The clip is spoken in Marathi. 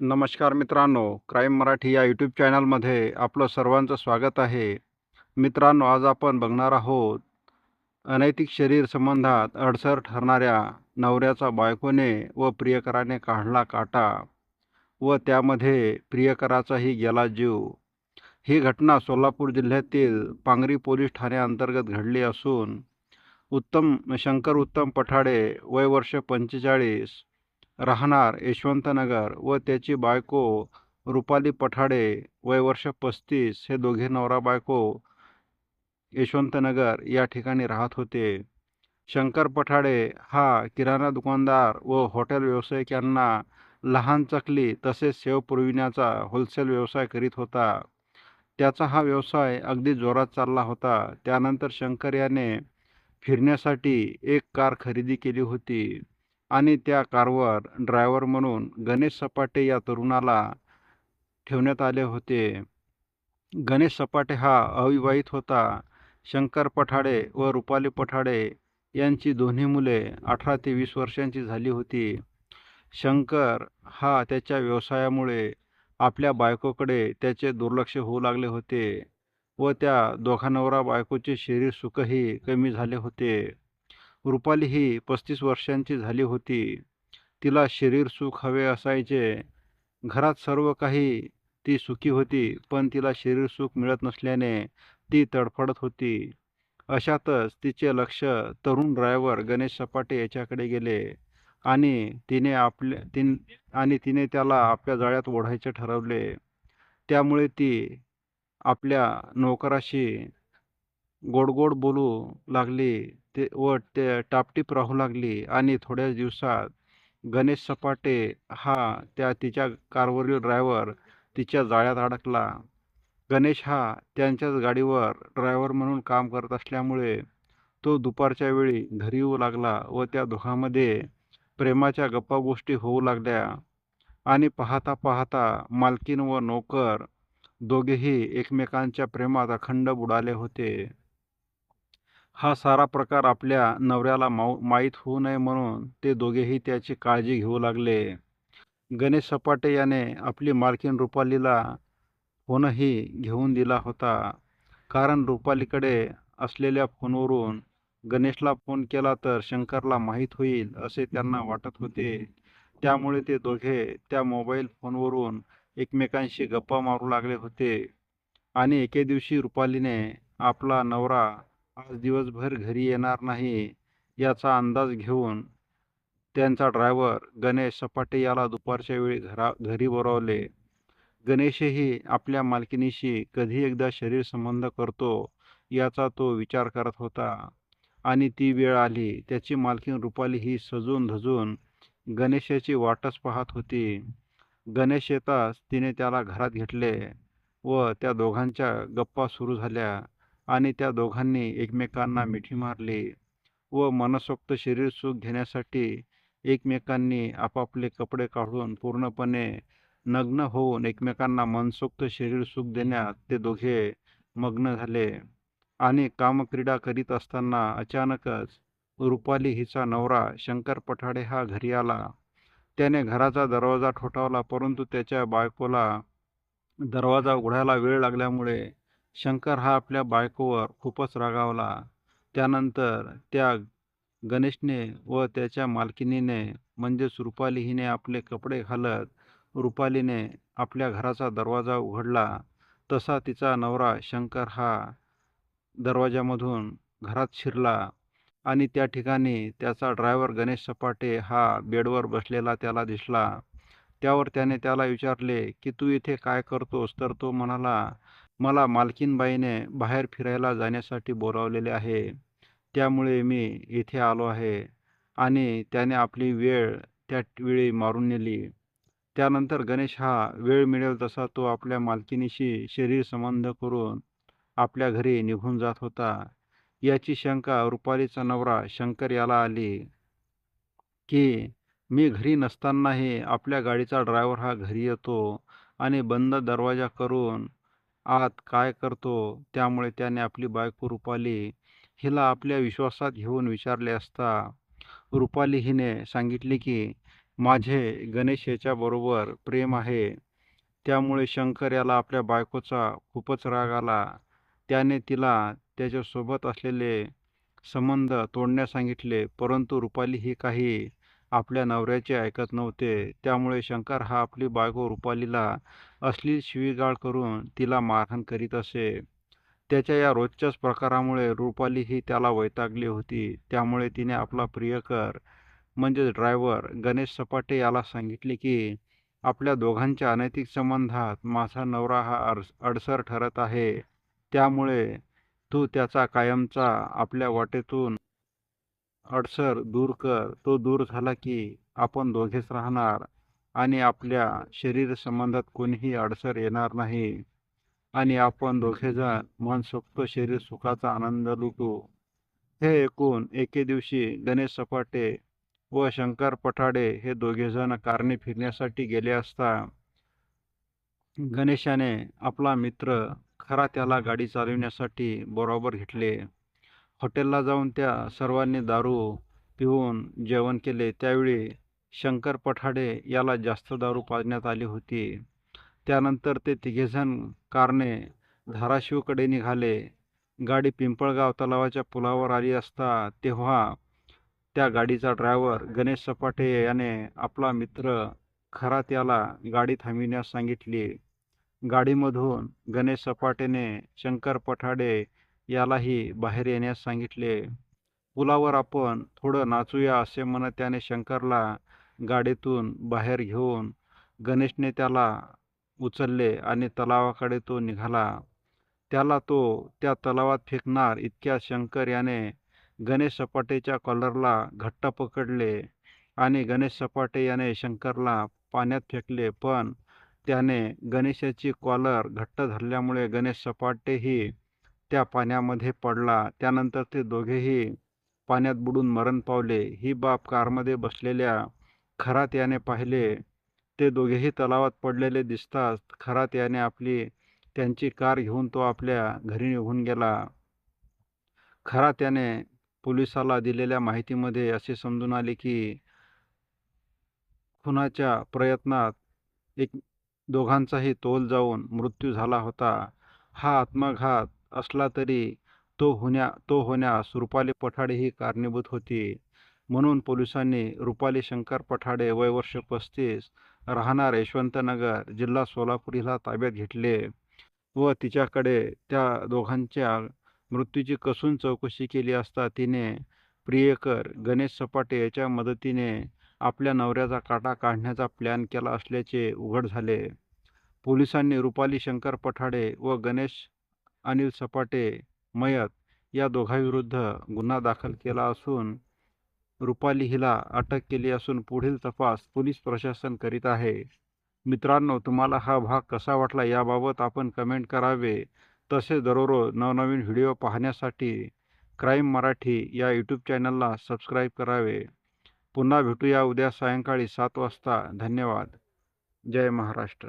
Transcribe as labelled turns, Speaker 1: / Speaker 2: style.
Speaker 1: नमस्कार मित्रांनो क्राईम मराठी या यूट्यूब चॅनलमध्ये आपलं सर्वांचं स्वागत आहे. मित्रांनो आज आपण बघणार आहोत अनैतिक शरीर संबंधात अडसर ठरणाऱ्या नवऱ्याचा बायकोने व प्रियकराने काढला काटा व त्यामध्ये प्रियकराचाही गेला जीव. ही घटना सोलापूर जिल्ह्यातील पांगरी पोलीस ठाण्याअंतर्गत घडली असून उत्तम शंकर उत्तम पठाडे वय वर्ष पंचेचाळीस राहणार यशवंतनगर व त्याची बायको रुपाली पठाडे वय वर्ष पस्तीस हे दोघे नवरा बायको यशवंतनगर या ठिकाणी राहत होते. शंकर पठाडे हा किराणा दुकानदार व हॉटेल व्यावसायिकांना लहान चकली तसेच सेव पुरविण्याचा होलसेल व्यवसाय करीत होता. त्याचा हा व्यवसाय अगदी जोरात चालला होता. त्यानंतर शंकर याने फिरण्यासाठी एक कार खरेदी केली होती. आणि त्या कारवर ड्रायव्हर म्हणून गणेश सपाटे या तरुणाला ठेवण्यात आले होते. गणेश सपाटे हा अविवाहित होता. शंकर पठाडे व रुपाली पठाडे यांची दोन्ही मुले अठरा ते वीस वर्षांची झाली होती. शंकर हा त्याच्या व्यवसायामुळे आपल्या बायकोकडे त्याचे दुर्लक्ष होऊ लागले होते व त्या दोघा नवरा बायकोचे शरीर सुखही कमी झाले होते. रुपाली ही पस्तीस वर्षांची झाली होती. तिला शरीर सुख हवे असायचे. घरात सर्व काही ती सुखी होती पण तिला शरीर सुख मिळत नसल्याने ती तडफडत होती. अशातच तिचे लक्ष तरुण ड्रायव्हर गणेश सपाटे याच्याकडे गेले आणि तिने आपल्या तिन आणि तिने त्याला आपल्या जाळ्यात ओढायचे ठरवले. त्यामुळे ती आपल्या नोकराशी गोड गोड बोलू लागली. ते व ते टापटीप राहू लागली आणि थोड्याच दिवसात गणेश सपाटे हा त्या तिच्या कारवरील ड्रायव्हर तिच्या जाळ्यात अडकला. गणेश हा त्यांच्याच गाडीवर ड्रायव्हर म्हणून काम करत असल्यामुळे तो दुपारच्या वेळी घरी येऊ लागला व त्या दोघांमध्ये प्रेमाच्या गप्पा गोष्टी होऊ लागल्या आणि पाहता पाहता मालकीन व नोकर दोघेही एकमेकांच्या प्रेमात अखंड बुडाले होते. हा सारा प्रकार आपल्या नवऱ्याला माऊ माहीत होऊ नये म्हणून ते दोघेही त्याची काळजी घेऊ लागले. गणेश सपाटे याने आपली मालकीण रुपालीला फोनही घेऊन दिला होता. कारण रुपालीकडे असलेल्या फोनवरून गणेशला फोन केला तर शंकरला माहीत होईल असे त्यांना वाटत होते. त्यामुळे ते दोघे त्या मोबाईल फोनवरून एकमेकांशी गप्पा मारू लागले होते आणि एके दिवशी रुपालीने आपला नवरा आज दिवसभर घरी येणार नाही याचा अंदाज घेऊन त्यांचा ड्रायव्हर गणेश सपाटे याला दुपारच्या वेळी घरा घरी बोलावले. गणेशही आपल्या मालकिनीशी कधी एकदा शरीर संबंध करतो याचा तो विचार करत होता. आणि ती वेळ आली त्याची मालकीन रुपाली ही सजून धजून गणेशाची वाटच पाहत होती. गणेश येताच तिने त्याला घरात घेतले व त्या दोघांच्या गप्पा सुरू झाल्या. आणि त्या दोघांनी एकमेकांना मिठी मारली व मनसोक्त शरीर सुख घेण्यासाठी एकमेकांनी आपापले कपडे काढून पूर्णपणे नग्न होऊन एकमेकांना मनसोक्त शरीर सुख देण्यात ते दोघे मग्न झाले आणि कामक्रीडा करीत असताना अचानकच रुपाली हिचा नवरा शंकर पठाडे हा घरी आला. त्याने घराचा दरवाजा ठोठावला परंतु त्याच्या बायकोला दरवाजा उघडायला वेळ लागल्यामुळे शंकर हा आपल्या बायकोवर खूपच रागावला. त्यानंतर त्या गणेशने व त्याच्या मालकिनीने म्हणजेच रुपाली हिने आपले कपडे घालत रुपालीने आपल्या घराचा दरवाजा उघडला. तसा तिचा नवरा शंकर हा दरवाजामधून घरात शिरला आणि त्या ठिकाणी त्याचा ड्रायव्हर गणेश सपाटे हा बेडवर बसलेला त्याला दिसला. त्यावर त्याने त्याला विचारले की तू इथे काय करतोस? तर तो म्हणाला मला मालकीनबाईने बाहेर फिरायला जाण्यासाठी बोलावलेले आहे. त्यामुळे मी इथे आलो आहे आणि त्याने आपली वेळ त्या वेळी मारून नेली. त्यानंतर गणेश हा वेळ मिळेल तसा तो आपल्या मालकिनीशी शरीर संबंध करून आपल्या घरी निघून जात होता. याची शंका रुपालीचा नवरा शंकर याला आली की मी घरी नसतानाही आपल्या गाडीचा ड्रायव्हर हा घरी येतो आणि बंद दरवाजा करून आत काय करतो त्यामुळे त्याने आपली बायको रुपाली हिला आपल्या विश्वासात घेऊन विचारले असता रुपाली हिने सांगितले की माझे गणेश याच्याबरोबर प्रेम आहे. त्यामुळे शंकर याला आपल्या बायकोचा खूपच राग आला. त्याने तिला त्याच्यासोबत असलेले संबंध तोडण्यास सांगितले परंतु रुपाली ही काही आपल्या नवऱ्याचे ऐकत नव्हते. त्यामुळे शंकर हा आपली बायको रुपालीला अश्लील शिवीगाळ करून तिला मारहाण करीत असे. त्याच्या या रोजच्याच प्रकारामुळे रुपाली ही त्याला वैतागली होती. त्यामुळे तिने आपला प्रियकर म्हणजे ड्रायव्हर गणेश सपाटे याला सांगितले की आपल्या दोघांच्या अनैतिक संबंधात माझा नवरा हा अडस अडसर ठरत आहे. त्यामुळे तू त्याचा कायमचा आपल्या वाटेतून अडसर दूर कर. तो दूर झाला की आपण दोघेच राहणार आणि आपल्या शरीर संबंधात कोणीही अडसर येणार नाही. आणि आपण दोघेजण मनसोक्त शरीर सुखाचा आनंद लुटू. हे ऐकून एके दिवशी गणेश सपाटे व शंकर पठाडे हे दोघेजण कारणे फिरण्यासाठी गेले असता गणेशाने आपला मित्र खरा त्याला गाडी चालविण्यासाठी बरोबर घेतले. हॉटेलला जाऊन त्या सर्वांनी दारू पिऊन जेवण केले. त्यावेळी शंकर पठाडे याला जास्त दारू पाजण्यात आली होती. त्यानंतर ते तिघेजण कारने धाराशिवकडे निघाले. गाडी पिंपळगाव तलावाच्या पुलावर आली असता तेव्हा त्या गाडीचा ड्रायव्हर गणेश सपाटे याने आपला मित्र खरा त्याला गाडी थांबविण्यास सांगितली. गाडीमधून गणेश सपाटेने शंकर पठाडे यालाही बाहेर येण्यास सांगितले. पुलावर आपण थोडं नाचूया असे म्हणत त्याने शंकरला गाडीतून बाहेर घेऊन गणेशने त्याला उचलले आणि तलावाकडे तो निघाला. त्याला तो त्या तलावात फेकणार इतक्या शंकर याने गणेश सपाटेच्या कॉलरला घट्ट पकडले आणि गणेश सपाटे याने शंकरला पाण्यात फेकले. पण त्याने गणेशाची कॉलर घट्ट धरल्यामुळे गणेश सपाटेही त्या पाण्यामध्ये पडला. त्यानंतर ते दोघेही पाण्यात बुडून मरण पावले. ही बाब कारमध्ये बसलेल्या खरात याने पाहिले. ते दोघेही तलावात पडलेले दिसताच खरात याने आपली त्यांची कार घेऊन तो आपल्या घरी निघून गेला. खरा त्याने पोलिसाला दिलेल्या माहितीमध्ये असे समजून आले की खुनाच्या प्रयत्नात एक दोघांचाही तोल जाऊन मृत्यू झाला होता. हा आत्मघात असला तरी तो होण्या तो होण्यास रुपाली पठाडे ही कारणीभूत होती. म्हणून पोलिसांनी रुपाली शंकर पठाडे वय वर्ष पस्तीस राहणार यशवंतनगर जिल्हा सोलापूर हिला ताब्यात घेतले व तिच्याकडे त्या दोघांच्या मृत्यूची कसून चौकशी केली असता तिने प्रियकर गणेश सपाटे याच्या मदतीने आपल्या नवऱ्याचा काटा काढण्याचा प्लॅन केला असल्याचे उघड झाले. पोलिसांनी रुपाली शंकर पठाडे व गणेश अनिल सपाटे मयत या दोघांविरुद्ध गुन्हा दाखल केला असून रुपाली हिला अटक केली असून पुढील तपास पोलीस प्रशासन करीत आहे. मित्रांनो तुम्हाला हा भाग कसा वाटला याबाबत आपण कमेंट करावे. तसेच दररोज नवनवीन व्हिडिओ पाहण्यासाठी क्राईम मराठी या यूट्यूब चॅनलला सबस्क्राईब करावे. पुन्हा भेटूया उद्या सायंकाळी सात वाजता. धन्यवाद. जय महाराष्ट्र.